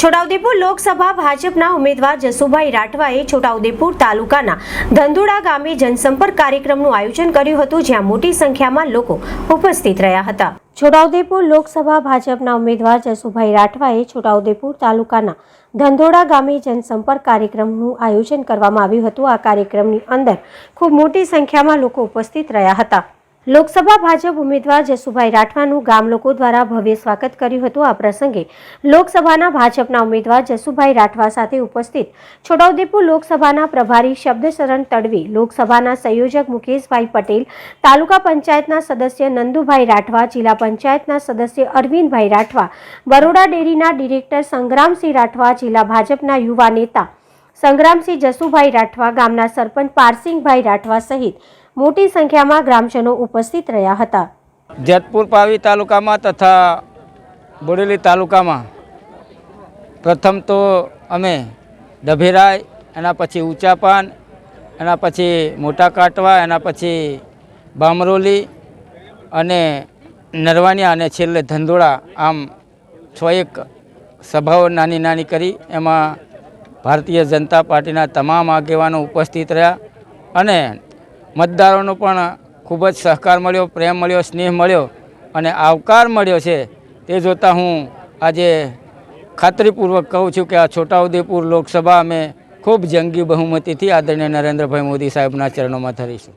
છોટાઉદેપુર લોકસભા ભાજપના ઉમેદવાર જસુભાઈ રાઠવાએ છોટાઉદેપુર તાલુકાના ધંધુડા ગામે જનસંપર્ક કાર્યક્રમનું આયોજન કર્યું હતું, જ્યાં મોટી સંખ્યામાં લોકો ઉપસ્થિત રહ્યા હતા. છોટાઉદેપુર લોકસભા ભાજપના ઉમેદવાર જસુભાઈ રાઠવાએ છોટાઉદેપુર તાલુકાના ધંધોડા ગામે જનસંપર્ક કાર્યક્રમનું આયોજન કરવામાં આવ્યું હતું. આ કાર્યક્રમની અંદર ખૂબ મોટી સંખ્યામાં લોકો ઉપસ્થિત રહ્યા હતા. લોકસભા ભાજપ ઉમેદવાર જસુભાઈ રાઠવાનું ગામ લોકો દ્વારા ભવ્ય સ્વાગત કર્યું હતું. આ પ્રસંગે લોકસભાના ભાજપના ઉમેદવાર જસુભાઈ રાઠવા સાથે ઉપસ્થિત છોટાઉદેપુર લોકસભાના પ્રભારી શબ્દશરણ તડવી, લોકસભાના સંયોજક મુકેશભાઈ પટેલ, તાલુકા પંચાયતના સદસ્ય નંદુભાઈ રાઠવા, જિલ્લા પંચાયતના સદસ્ય અરવિંદભાઈ રાઠવા, બરોડા ડેરીના ડિરેક્ટર સંગ્રામસિંહ રાઠવા, જિલ્લા ભાજપના યુવા નેતા સંગ્રામસિંહ જસુભાઈ રાઠવા, ગામના સરપંચ પારસિંગભાઈ રાઠવા સહિત મોટી સંખ્યામાં ગ્રામજનો ઉપસ્થિત રહ્યા હતા. જેતપુર પાવી તાલુકામાં તથા બોડેલી તાલુકામાં પ્રથમ તો અમે ડભેરાય એના પછી ઊંચાપાન, એના પછી મોટા કાટવા, એના પછી બામરોલી અને નરવાનિયા અને છેલ્લે ધંધોળા આમ છ એક સભાઓ નાની નાની કરી. એમાં ભારતીય જનતા પાર્ટીના તમામ આગેવાનો ઉપસ્થિત રહ્યા અને મતદારોનો પણ ખૂબ જ સહકાર મળ્યો, પ્રેમ મળ્યો, સ્નેહ મળ્યો અને આવકાર મળ્યો છે તે જોતાં હું આજે ખાતરીપૂર્વક કહું છું કે આ છોટાઉદેપુર લોકસભા અમે ખૂબ જંગી બહુમતીથી આદરણીય નરેન્દ્રભાઈ મોદી સાહેબના ચરણોમાં ધરીશું.